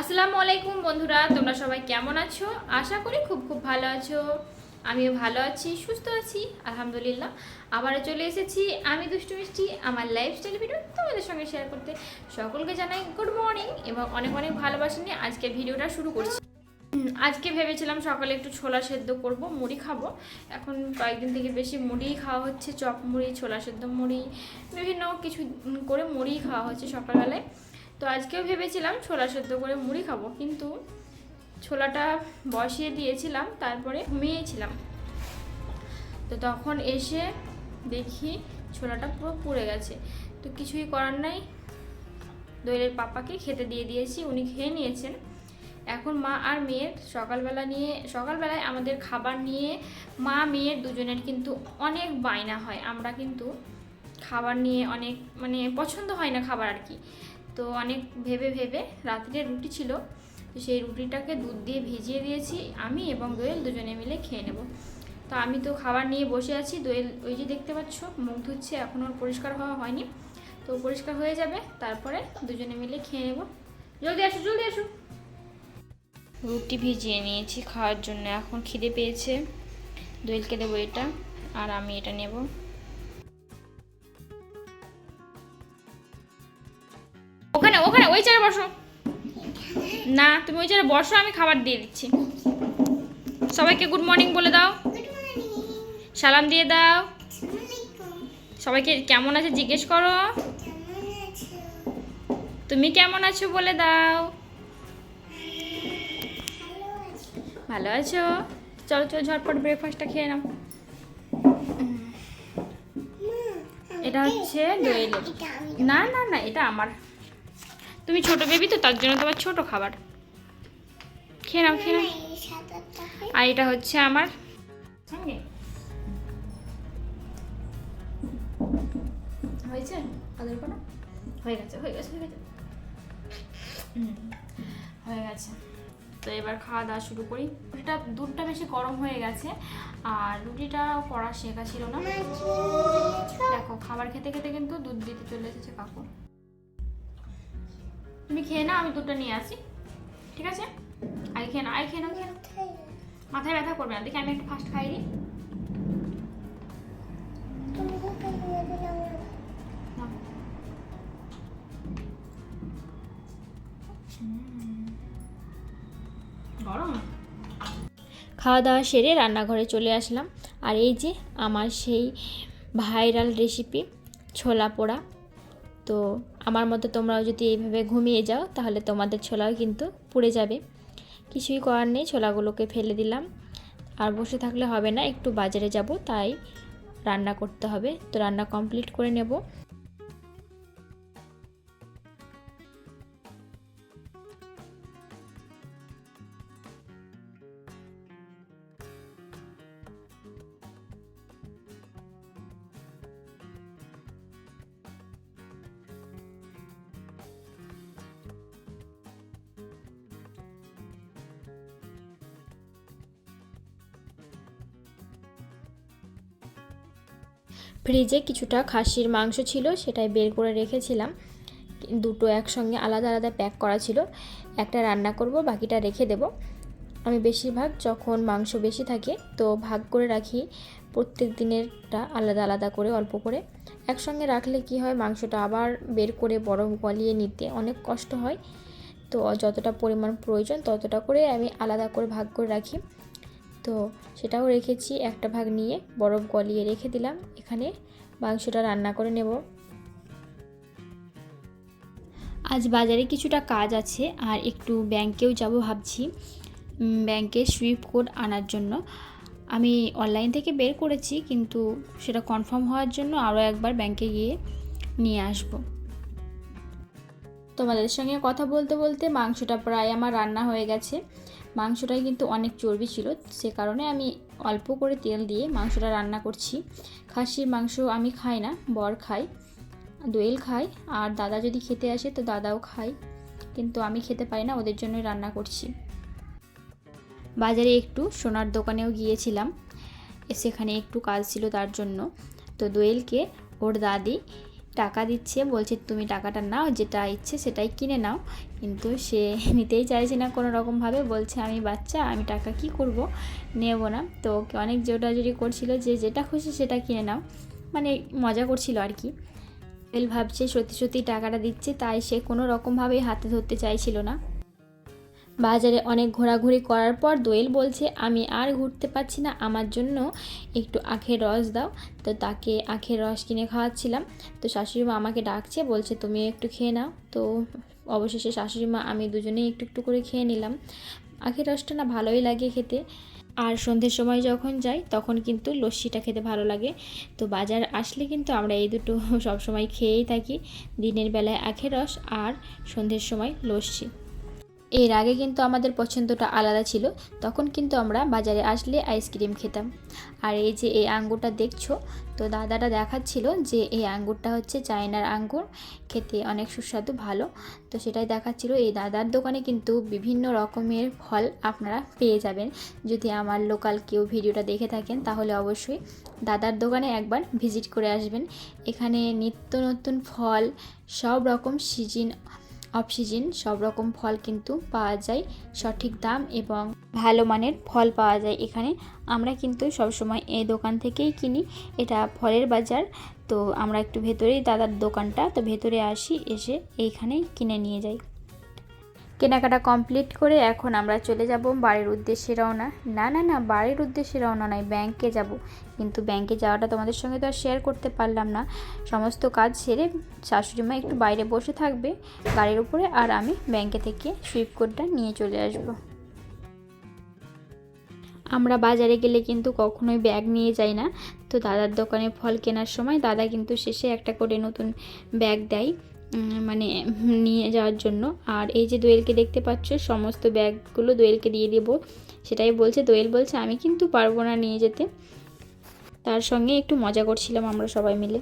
আসসালামু আলাইকুম বন্ধুরা, তোমরা সবাই কেমন আছো? আশা করি খুব খুব ভালো আছো। আমিও ভালো আছি, সুস্থ আছি, আলহামদুলিল্লাহ। আবারও চলে এসেছি আমি দুষ্টু মিষ্টি, আমার লাইফস্টাইল ভিডিও তোমাদের সঙ্গে শেয়ার করতে। সকলকে জানাই গুড মর্নিং এবং অনেক অনেক ভালোবাসা নিয়ে আজকে ভিডিওটা শুরু করছি। আজকে ভেবেছিলাম সকালে একটু ছোলা সেদ্ধ করব, মুড়ি খাব। এখন কয়েকদিন থেকে বেশি মুড়িই খাওয়া হচ্ছে, চপ মুড়ি, ছোলা সেদ্ধ মুড়ি, বিভিন্ন কিছু করে মুড়িই খাওয়া হচ্ছে সকালবেলায়। তো আজকেও ভেবেছিলাম ছোলা সেদ্ধ করে মুড়ি খাব, কিন্তু ছোলাটা বসিয়ে দিয়েছিলাম, তারপরে ঘুমিয়েছিলাম। তো তখন এসে দেখি ছোলাটা পুরো পুড়ে গেছে। তো কিছুই করার নাই। দোয়েলের পাপাকে খেতে দিয়ে দিয়েছি, উনি খেয়ে নিয়েছেন। এখন মা আর মেয়ের সকালবেলা নিয়ে, সকালবেলায় আমাদের খাবার নিয়ে মা, মেয়ের দুজনের কিন্তু অনেক বায়না হয়। আমরা কিন্তু খাবার নিয়ে অনেক মানে পছন্দ হয় না খাবার আর কি। তো অনেক ভেবে ভেবে রাত্রে রুটি ছিল, তো সেই রুটিটাকে দুধ দিয়ে ভিজিয়ে দিয়েছি আমি এবং দোয়েল দুজনে মিলে খেয়ে নেব। তো আমি তো খাবার নিয়ে বসে আছি, দোয়েল ওই যে দেখতে পাচ্ছ মুখ ধুচ্ছে, এখন পরিষ্কার হওয়া হয়নি। তো পরিষ্কার হয়ে যাবে, তারপরে দুজনে মিলে খেয়ে নেব। জলদি আসো জলদি আসো। রুটি ভিজিয়ে নিয়েছি খাওয়ার জন্য, এখন খিদে পেয়েছে। দোয়েলকে দেবো এটা, আর আমি এটা নেব। ওই চেয়ারে বসো। না তুমি ওই চেয়ারে বসো আমি খাবার দিয়ে দিচ্ছি। সবাইকে গুড মর্নিং বলে দাও। সালাম দিয়ে দাও। সবাইকে কেমন আছে জিজ্ঞেস করো। তুমি কেমন আছো বলে দাও। ভালো আছো? চলো চলো ঝটপট ব্রেকফাস্টটা খেয়ে নাও। এটা হচ্ছে না না না এটা আমার। তুমি ছোট বেবি তো তার জন্য তোমার ছোট খাবার। খেয়ে নাও খেয়ে নাও। আর এটা হচ্ছে আমার হয়েছে? আদর করো। হয়ে গেছে হয়ে গেছে হয়ে গেছে। হুম, হয়ে গেছে। তো এবার খাওয়া দাওয়া শুরু করি। রুটিটা দুধটা বেশি গরম হয়ে গেছে আর রুটিটা করা শেখা ছিল না। দেখো খাবার খেতে খেতে কিন্তু দুধ দিতে চলে এসেছে কাকু। তুমি খেয়ে নাও, আমি দুধটা নিয়ে আসি। ঠিক আছে? আগে খেয়ে নাও, আগে খেয়ে নাও খেয়ে নাও। মাথায় ব্যথা করবে না, দেখি আমি একটু ফার্স্ট খাই দিই। গরম? খাওয়া দাওয়া সেরে রান্নাঘরে চলে আসলাম। আর এই যে আমার সেই ভাইরাল রেসিপি ছোলা পোড়া। তো আমার মতো তোমরাও যদি এইভাবে ঘুমিয়ে যাও, তাহলে তোমাদের ছোলাও কিন্তু পুড়ে যাবে। কিছুই করার নেই, ছোলাগুলোকে ফেলে দিলাম। আর বসে থাকলে হবে না, একটু বাজারে যাব, তাই রান্না করতে হবে। তো রান্না কমপ্লিট করে নেব। ফ্রিজে কিছুটা খাসির মাংস ছিল, সেটাই বের করে রেখেছিলাম। দুটো একসঙ্গে আলাদা আলাদা প্যাক করা ছিল। একটা রান্না করব, বাকিটা রেখে দেব। আমি বেশিরভাগ যখন মাংস বেশি থাকে, তো ভাগ করে রাখি। প্রত্যেক দিনেরটা আলাদা আলাদা করে, অল্প করে। একসঙ্গে রাখলে কি হয়, মাংসটা আবার বের করে বরফ গলিয়ে নিতে অনেক কষ্ট হয়। তো যতটা পরিমাণ প্রয়োজন, ততটা করে আমি আলাদা করে ভাগ করে রাখি। তো সেটাও রেখেছি একটা ভাগ নিয়ে বরফ গলিয়ে রেখে দিলাম। এখানে মাংসটা রান্না করে নেব। আজ বাজারে কিছুটা কাজ আছে আর একটু ব্যাংকেও যাব ভাবছি। উম, ব্যাংকে সুইপ কোড আনার জন্য। আমি অনলাইন থেকে বের করেছি কিন্তু সেটা কনফার্ম হওয়ার জন্য আরও একবার ব্যাংকে গিয়ে নিয়ে আসব। তোমাদের সঙ্গে কথা বলতে বলতে মাংসটা প্রায় আমার রান্না হয়ে গেছে। মাংসটায় কিন্তু অনেক চর্বি ছিল। সে কারণে আমি অল্প করে তেল দিয়ে মাংসটা রান্না করছি। খাসির মাংস আমি খাই না, বর খাই দোয়েল খাই আর দাদা যদি খেতে আসে তো দাদাও খায়। কিন্তু আমি খেতে পারি না, ওদের জন্যই রান্না করছি। বাজারে একটু সোনার দোকানেও গিয়েছিলাম। সেখানে একটু কাজ ছিল তার জন্য। তো দোয়েলকে ওর দাদি টাকা দিচ্ছে, বলছে, তুমি টাকাটা নাও, যেটা ইচ্ছে সেটাই কিনে নাও। কিন্তু সে নিতেই চাইছে না কোনো রকমভাবে বলছে, আমি বাচ্চা, আমি টাকা কি করব? নেব না। তো ওকে অনেক জোটাজুরি করছিল যে, যেটা খুশি সেটা কিনে নাও। মানে মজা করছিল আর কি। ভাবছে, সত্যি সত্যি টাকাটা দিচ্ছে। তাই সে কোনো রকমভাবেই হাতে ধরতে চাইছিল না। বাজারে অনেক ঘোরাঘুরি করার পর দোয়েল বলছে, আমি আর ঘুরতে পারছি না, আমার জন্য একটু আখের রস দাও। তো তাকে আখের রস কিনে খাওয়াচ্ছিলাম। তো শাশুড়ি মা আমাকে ডাকছে, বলছে তুমি একটু খেয়ে নাও। তো অবশেষে শাশুড়ি মা আমি দুজনেই একটু একটু করে খেয়ে নিলাম। আখের রসটা না ভালোই লাগে খেতে। আর সন্ধ্যের সময় যখন যাই, তখন কিন্তু লস্যিটা খেতে ভালো লাগে। তো বাজার আসলে কিন্তু আমরা এই দুটো সবসময় খেয়েই থাকি। দিনের বেলায় আখের রস আর সন্ধ্যের সময় লস্যি। এর আগে কিন্তু আমাদের পছন্দটা আলাদা ছিল, তখন কিন্তু আমরা বাজারে আসলে আইসক্রিম খেতাম। আর এই যে এই আঙ্গুরটা দেখছ, তো দাদাটা দেখাচ্ছিল যে এই আঙ্গুরটা হচ্ছে চায়নার আঙ্গুর, খেতে অনেক সুস্বাদু, ভালো। তো সেটাই দেখাচ্ছিল। এই দাদার দোকানে কিন্তু বিভিন্ন রকমের ফল আপনারা পেয়ে যাবেন। যদি আমার লোকাল কেউ ভিডিওটা দেখে থাকেন, তাহলে অবশ্যই দাদার দোকানে একবার ভিজিট করে আসবেন। এখানে নিত্য নতুন ফল, সব রকম সিজন অফ সিজন সব রকম ফল কিন্তু পাওয়া যায় সঠিক দাম এবং ভালো মানের ফল পাওয়া যায় এখানে। আমরা কিন্তু সবসময় এই দোকান থেকেই কিনি, এটা ফলের বাজার। তো আমরা একটু ভেতরেই দাদার দোকানটা, তো ভেতরে আসি, এসে এইখানে কিনে নিয়ে যাই। কেনাকাটা কমপ্লিট করে এখন আমরা চলে যাব বাড়ির উদ্দেশ্যে রওনা। না না না, বাড়ির উদ্দেশ্যে রওনা নয়, ব্যাংকে যাব। কিন্তু ব্যাংকে যাওয়াটা তোমাদের সঙ্গে তো আর শেয়ার করতে পারলাম না। সমস্ত কাজ সেরে শাশুড়ি মা একটু বাইরে বসে থাকবে গাড়ির উপরে আর আমি ব্যাংকে থেকে সুইপ কোডটা নিয়ে চলে আসব। আমরা বাজারে গেলে কিন্তু কখনোই ব্যাগ নিয়ে যাই না। তো দাদার দোকানে ফল কেনার সময় দাদা কিন্তু শেষে একটা করে নতুন ব্যাগ দেয়। মানে নিয়ে যাওয়ার জন্য। আর এই যে দোয়েলকে দেখতে পাচ্ছ, সমস্ত ব্যাগগুলো দোয়েলকে দিয়ে দেবো। সেটাই বলছে, দোয়েল বলছে, আমি কিন্তু পারব না নিয়ে যেতে। তার সঙ্গে একটু মজা করছিলাম আমরা সবাই মিলে।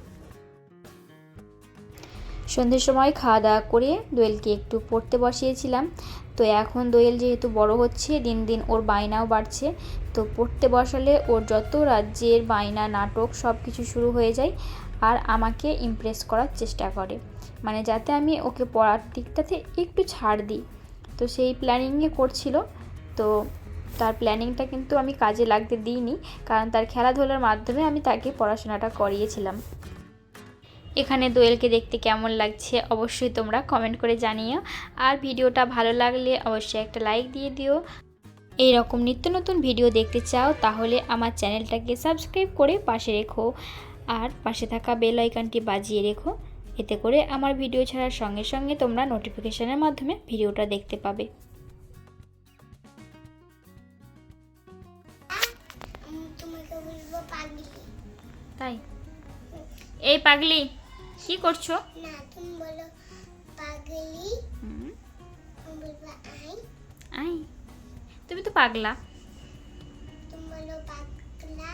সন্ধ্যের সময় খাওয়া দাওয়া করে দোয়েলকে একটু পড়তে বসিয়েছিলাম। তো এখন দোয়েল যেহেতু বড় হচ্ছে, দিন দিন ওর বায়নাও বাড়ছে। তো পড়তে বসালে ওর যত রাজ্যের বায়না, নাটক সব কিছু শুরু হয়ে যায় আর আমাকে ইমপ্রেস করার চেষ্টা করে। মানে যাতে আমি ওকে পড়ার দিকটাতে একটু ছাড় দিই। তো সেই প্ল্যানিংয়ে করছিল। তো তার প্ল্যানিংটা কিন্তু আমি কাজে লাগতে দিইনি, কারণ তার খেলাধুলার মাধ্যমে আমি তাকে পড়াশোনাটা করিয়েছিলাম। এখানে দোয়েলকে দেখতে কেমন লাগছে অবশ্যই তোমরা কমেন্ট করে জানিও। আর ভিডিওটা ভালো লাগলে অবশ্যই একটা লাইক দিয়ে দিও। এই রকম নিত্য নতুন ভিডিও দেখতে চাও তাহলে আমার চ্যানেলটাকে সাবস্ক্রাইব করে পাশে রেখো। আর পাশে থাকা বেল আইকনটি বাজিয়ে রেখো। এতে করে আমার ভিডিও ছাড়ার সঙ্গে সঙ্গে তোমরা নোটিফিকেশানের মাধ্যমে ভিডিওটা দেখতে পাবে। তাই? এই পাগলি কি করছ? না তুমি বলো পাগলি আই তুমি তো পাগলা। তুমি বলো পাগলা।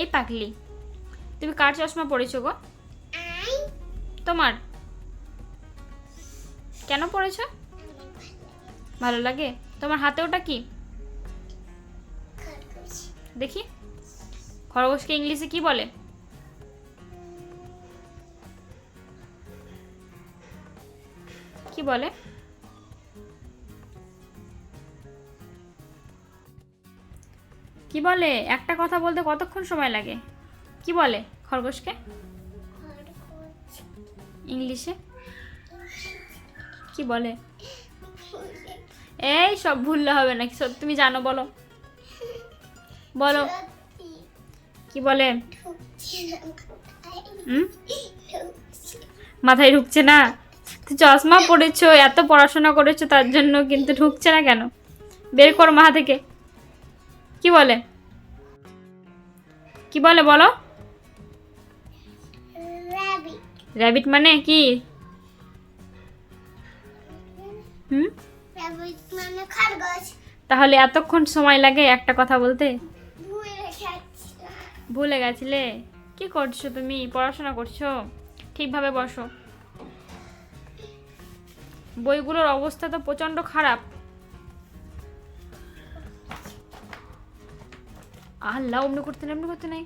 এই পাগলি তুমি কার চশমা পড়েছো গো? তোমার? কেন পড়েছো? ভালো লাগে? তোমার হাতে ওটা কি? দেখি। খরগোশকে ইংলিশে কি বলে? কি বলে? কি বলে? একটা কথা বলতে কতক্ষণ সময় লাগে? কি বলে খরগোশকে? খরগোশ ইংলিশে? কি বলে? এই সব ভুললে হবে না সব তুমি জানো, বলো। বলো। কি বলে? মাথায় ঢুকছে না? চশমা পড়েছো, এত পড়াশোনা করেছ, তার জন্য কিন্তু ঢুকছে না কেন? বের করো মাথা থেকে। কি বলে? কি বলে, বলো? র্যাবিট মানে কি? হুম? মানে তাহলে এতক্ষণ সময় লাগে একটা কথা বলতে? ভুলে গেছিলে? কি করছ তুমি? পড়াশোনা করছ? ঠিকভাবে বসো। বইগুলোর অবস্থা তো প্রচণ্ড খারাপ। আল্লাহ অমনি করতে নাই অমনি করতে নাই।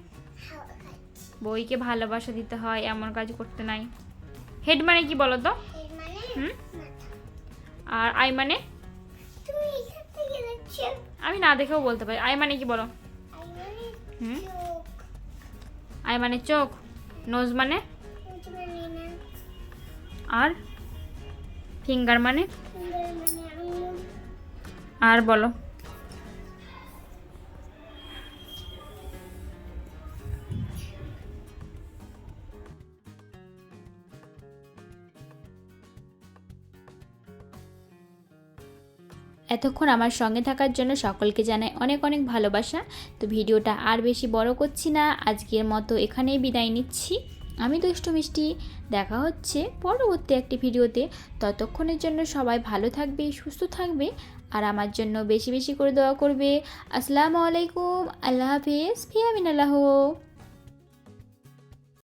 বইকে ভালোবাসা দিতে হয় এমন কাজ করতে নাই। হেড মানে কি বলো তো মানে হুম? আর আই মানে? আমি না দেখেও বলতে পারি। আই মানে কি বলো? আই মানে হুম? চোখ। আই মানে চোখ। নোজ মানে? মানে আর? ফিঙ্গার মানে? আর বলো। এতক্ষণ আমার সঙ্গে থাকার জন্য সকলকে জানাই অনেক অনেক ভালোবাসা। তো ভিডিওটা আর বেশি বড় করছি না, আজকের মতো এখানেই বিদায় নিচ্ছি। আমি দুষ্টু মিষ্টি, দেখা হচ্ছে পরবর্তী একটি ভিডিওতে। ততক্ষণের জন্য সবাই ভালো থাকবে, সুস্থ থাকবে আর আমার জন্য বেশি বেশি করে দোয়া করবে। আসসালামু আলাইকুম, আল্লাহ হাফিজ ফিয়ামিন আল্লাহ